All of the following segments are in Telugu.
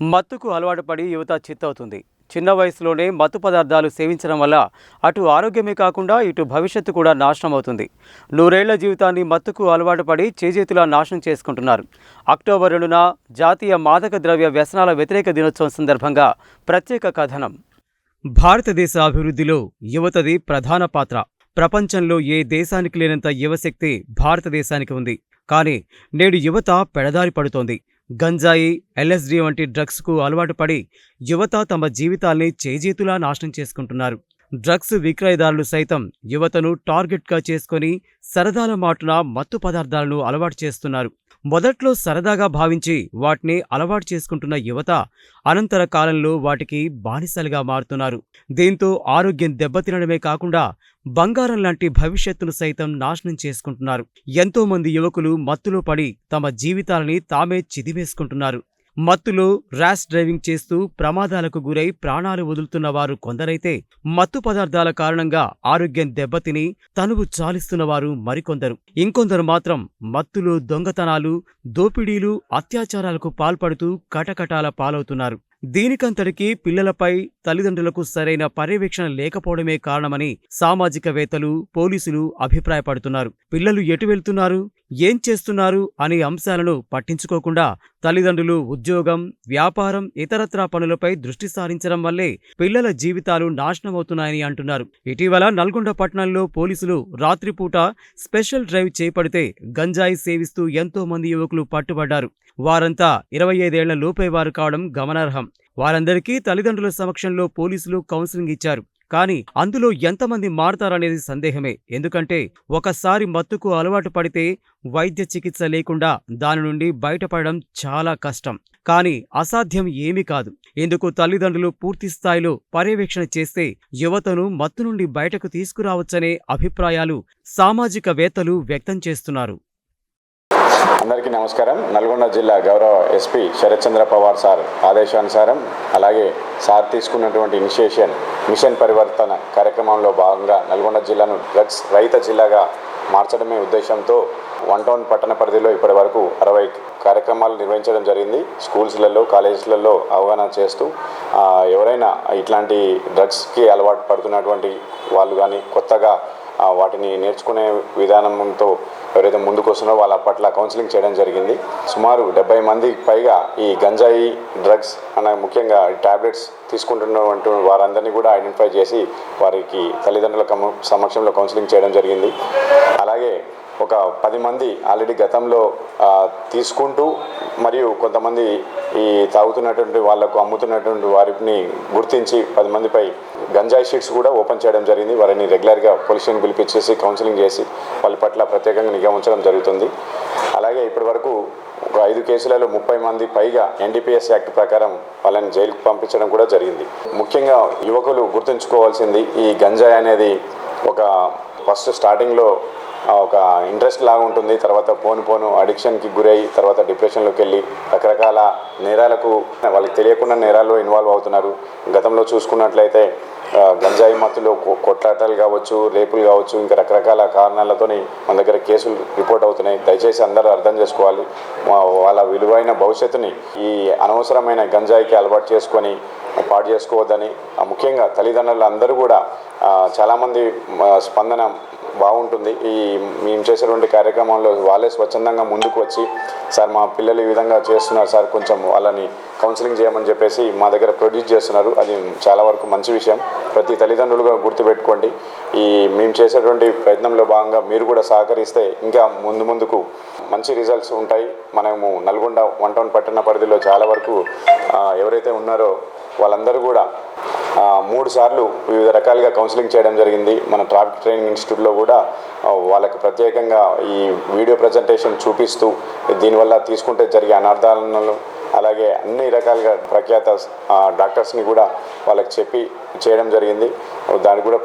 మత్తుకు అలవాటు పడి యువత చిత్తవుతుంది. చిన్న వయసులోనే మత్తు పదార్థాలు సేవించడం వల్ల అటు ఆరోగ్యమే కాకుండా ఇటు భవిష్యత్తు కూడా నాశనం అవుతుంది నూరేళ్ళ జీవితాన్ని మత్తుకు అలవాటు పడి చేజేతులా నాశనం చేసుకుంటున్నారు. అక్టోబర్ రెండున జాతీయ మాదక ద్రవ్య వ్యసనాల వ్యతిరేక దినోత్సవం సందర్భంగా ప్రత్యేక కథనం. భారతదేశ అభివృద్ధిలో యువతది ప్రధాన పాత్ర. ప్రపంచంలో ఏ దేశానికి లేనంత యువశక్తి భారతదేశానికి ఉంది. కానీ నేడు యువత పెడదారి పడుతోంది. గంజాయి ఎల్ఎస్డి వంటి డ్రగ్స్కు అలవాటు పడి యువత తమ జీవితాల్ని చేజేతులా నాశనం చేసుకుంటున్నారు. డ్రగ్స్ విక్రయదారులు సైతం యువతను టార్గెట్గా చేసుకొని సరదాల మాటున మత్తు పదార్థాలను అలవాటు చేస్తున్నారు. మొదట్లో సరదాగా భావించి వాటిని అలవాటు చేసుకుంటున్న యువత అనంతర కాలంలో వాటికి బానిసలుగా మారుతున్నారు. దీంతో ఆరోగ్యం దెబ్బతినడమే కాకుండా బంగారం లాంటి భవిష్యత్తును సైతం నాశనం చేసుకుంటున్నారు. ఎంతోమంది యువకులు మత్తులో పడి తమ జీవితాలని తామే చిదివేసుకుంటున్నారు మత్తులో ర్యాష్ డ్రైవింగ్ చేస్తూ ప్రమాదాలకు గురై ప్రాణాలు వదులుతున్న వారు కొందరైతే మత్తు పదార్థాల కారణంగా ఆరోగ్యం దెబ్బతిని తనువు చాలిస్తున్నవారు మరికొందరు. ఇంకొందరు మాత్రం మత్తులో దొంగతనాలు దోపిడీలు అత్యాచారాలకు పాల్పడుతూ కటకటాల పాలవుతున్నారు. దీనికంతటికీ పిల్లలపై తల్లిదండ్రులకు సరైన పర్యవేక్షణ లేకపోవడమే కారణమని సామాజికవేత్తలు పోలీసులు అభిప్రాయపడుతున్నారు. పిల్లలు ఎటు వెళ్తున్నారు ఏం చేస్తున్నారు అనే అంశాలను పట్టించుకోకుండా తల్లిదండ్రులు ఉద్యోగం వ్యాపారం ఇతరత్రా పనులపై దృష్టి సారించడం వల్లే పిల్లల జీవితాలు నాశనమవుతున్నాయని అంటున్నారు. ఇటీవల నల్గొండ పట్టణంలో పోలీసులు రాత్రిపూట స్పెషల్ డ్రైవ్ చేపడితే గంజాయి సేవిస్తూ ఎంతో మంది యువకులు పట్టుబడ్డారు. వారంతా ఇరవై ఐదేళ్ళ లోపేవారు కావడం గమనార్హం. వారందరికీ తల్లిదండ్రుల సమక్షంలో పోలీసులు కౌన్సిలింగ్ ఇచ్చారు. కానీ అందులో ఎంతమంది మారతారనేది సందేహమే. ఎందుకంటే ఒకసారి మత్తుకు అలవాటు పడితే వైద్య చికిత్స లేకుండా దాని నుండి బయటపడడం చాలా కష్టం. కానీ అసాధ్యం ఏమీ కాదు. ఇందుకు తల్లిదండ్రులు పూర్తి స్థాయిలో పర్యవేక్షణ చేస్తే యువతను మత్తు నుండి బయటకు తీసుకురావచ్చనే అభిప్రాయాలు సామాజికవేత్తలు వ్యక్తం చేస్తున్నారు. అందరికీ నమస్కారం. నల్గొండ జిల్లా గౌరవ ఎస్పీ శరత్చంద్ర పవార్ సార్ ఆదేశానుసారం అలాగే సార్ తీసుకున్నటువంటి ఇనిషియేషన్ మిషన్ పరివర్తన కార్యక్రమంలో భాగంగా నల్గొండ జిల్లాను డ్రగ్స్ రహిత జిల్లాగా మార్చడమే ఉద్దేశంతో వన్ టౌన్ పట్టణ పరిధిలో ఇప్పటి వరకు అరవై కార్యక్రమాలు నిర్వహించడం జరిగింది. స్కూల్స్లలో కాలేజీలలో అవగాహన చేస్తూ ఎవరైనా ఇట్లాంటి డ్రగ్స్కి అలవాటు పడుతున్నటువంటి వాళ్ళు కానీ కొత్తగా వాటిని నేర్చుకునే విధానంతో ఎవరైతే ముందుకు వస్తున్నారో వాళ్ళ పట్ల కౌన్సిలింగ్ చేయడం జరిగింది. సుమారు డెబ్బై మంది పైగా ఈ గంజాయి డ్రగ్స్ అన్న ముఖ్యంగా టాబ్లెట్స్ తీసుకుంటున్నటువంటి వారందరినీ కూడా ఐడెంటిఫై చేసి వారికి తల్లిదండ్రుల సమక్షంలో కౌన్సిలింగ్ చేయడం జరిగింది. అలాగే ఒక పది మంది ఆల్రెడీ గతంలో తీసుకుంటూ మరియు కొంతమంది ఈ తాగుతున్నటువంటి వాళ్ళకు అమ్ముతున్నటువంటి వారిని గుర్తించి పది మందిపై గంజాయి షీట్స్ కూడా ఓపెన్ చేయడం జరిగింది. వారిని రెగ్యులర్గా పోలీసులను పిలిపించేసి కౌన్సిలింగ్ చేసి వాళ్ళ పట్ల ప్రత్యేకంగా నిఘా ఉంచడం జరుగుతుంది. అలాగే ఇప్పటి వరకు ఒక ఐదు కేసులలో ముప్పై మంది పైగా ఎన్డీపీఎస్ యాక్ట్ ప్రకారం వాళ్ళని జైలుకు పంపించడం కూడా జరిగింది. ముఖ్యంగా యువకులు గుర్తుంచుకోవాల్సింది ఈ గంజాయి అనేది ఒక ఫస్ట్ స్టార్టింగ్లో ఒక ఇంట్రెస్ట్ లాగా ఉంటుంది. తర్వాత పోను పోను అడిక్షన్కి గురై తర్వాత డిప్రెషన్లోకి వెళ్ళి రకరకాల నేరాలకు వాళ్ళకి తెలియకుండా నేరాల్లో ఇన్వాల్వ్ అవుతున్నారు. గతంలో చూసుకున్నట్లయితే గంజాయి మత్తులో కొట్లాటలు కావచ్చు రేపులు కావచ్చు ఇంకా రకరకాల కారణాలతోని మన దగ్గర కేసులు రిపోర్ట్ అవుతున్నాయి. దయచేసి అందరూ అర్థం చేసుకోవాలి. వాళ్ళ విలువైన భవిష్యత్తుని ఈ అనవసరమైన గంజాయికి అలవాటు చేసుకొని పాడు చేసుకోవద్దని ఆ, ముఖ్యంగా తల్లిదండ్రులు అందరూ కూడా చాలామంది స్పందన బాగుంటుంది. ఈ మేము చేసేటువంటి కార్యక్రమంలో వాళ్ళే స్వచ్ఛందంగా ముందుకు వచ్చి సార్ మా పిల్లలు ఈ విధంగా చేస్తున్నారు సార్ కొంచెం వాళ్ళని కౌన్సిలింగ్ చేయమని చెప్పేసి మా దగ్గర ప్రొడ్యూస్ చేస్తున్నారు. అది చాలా వరకు మంచి విషయం. ప్రతి తల్లిదండ్రులుగా గుర్తుపెట్టుకోండి. ఈ మేము చేసేటువంటి ప్రయత్నంలో భాగంగా మీరు కూడా సహకరిస్తే ఇంకా ముందు ముందుకు మంచి రిజల్ట్స్ ఉంటాయి. మనము నల్గొండ వన్ టౌన్ పట్టణ పరిధిలో చాలా వరకు ఎవరైతే ఉన్నారో వాళ్ళందరూ కూడా మూడు సార్లు వివిధ రకాలుగా కౌన్సిలింగ్ చేయడం జరిగింది. మన ట్రాఫిక్ ట్రైనింగ్ ఇన్స్టిట్యూట్లో కూడా వాళ్ళకి ప్రత్యేకంగా ఈ వీడియో ప్రజెంటేషన్ చూపిస్తూ దీనివల్ల తీసుకుంటే జరిగే అనార్థాలను అలాగే అన్ని రకాలుగా ప్రఖ్యాత డాక్టర్స్ని కూడా వాళ్ళకి చెప్పి చేయడం జరిగింది. దానికి కూడా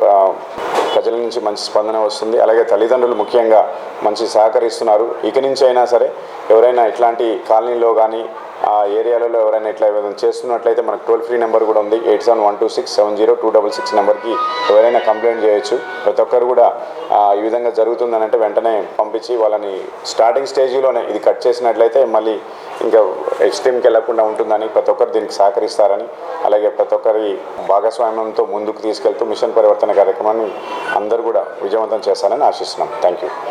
ప్రజల నుంచి మంచి స్పందన వస్తుంది. అలాగే తల్లిదండ్రులు ముఖ్యంగా మంచి సహకరిస్తున్నారు. ఇక నుంచి అయినా సరే ఎవరైనా ఇట్లాంటి కాలనీలో కానీ ఆ ఏరియాలలో ఎవరైనా ఇట్లా ఏదైనా చేస్తున్నట్లయితే మనకు టోల్ ఫ్రీ నెంబర్ కూడా ఉంది. Eight seven one two six seven zero two double six నెంబర్కి ఎవరైనా కంప్లైంట్ చేయొచ్చు. ప్రతి ఒక్కరు కూడా ఈ విధంగా జరుగుతుందని అంటే వెంటనే పంపించి వాళ్ళని స్టార్టింగ్ స్టేజ్లోనే ఇది కట్ చేసినట్లయితే మళ్ళీ ఇంకా ఎక్స్ట్రీమ్కి వెళ్ళకుండా ఉంటుందని ప్రతి ఒక్కరు దీనికి సహకరిస్తారని అలాగే ప్రతి ఒక్కరి భాగస్వామ్యంతో ముందుకు తీసుకెళ్తూ మిషన్ పరివర్తన కార్యక్రమాన్ని అందరూ కూడా విజయవంతం చేస్తారని ఆశిస్తున్నాం. Thank you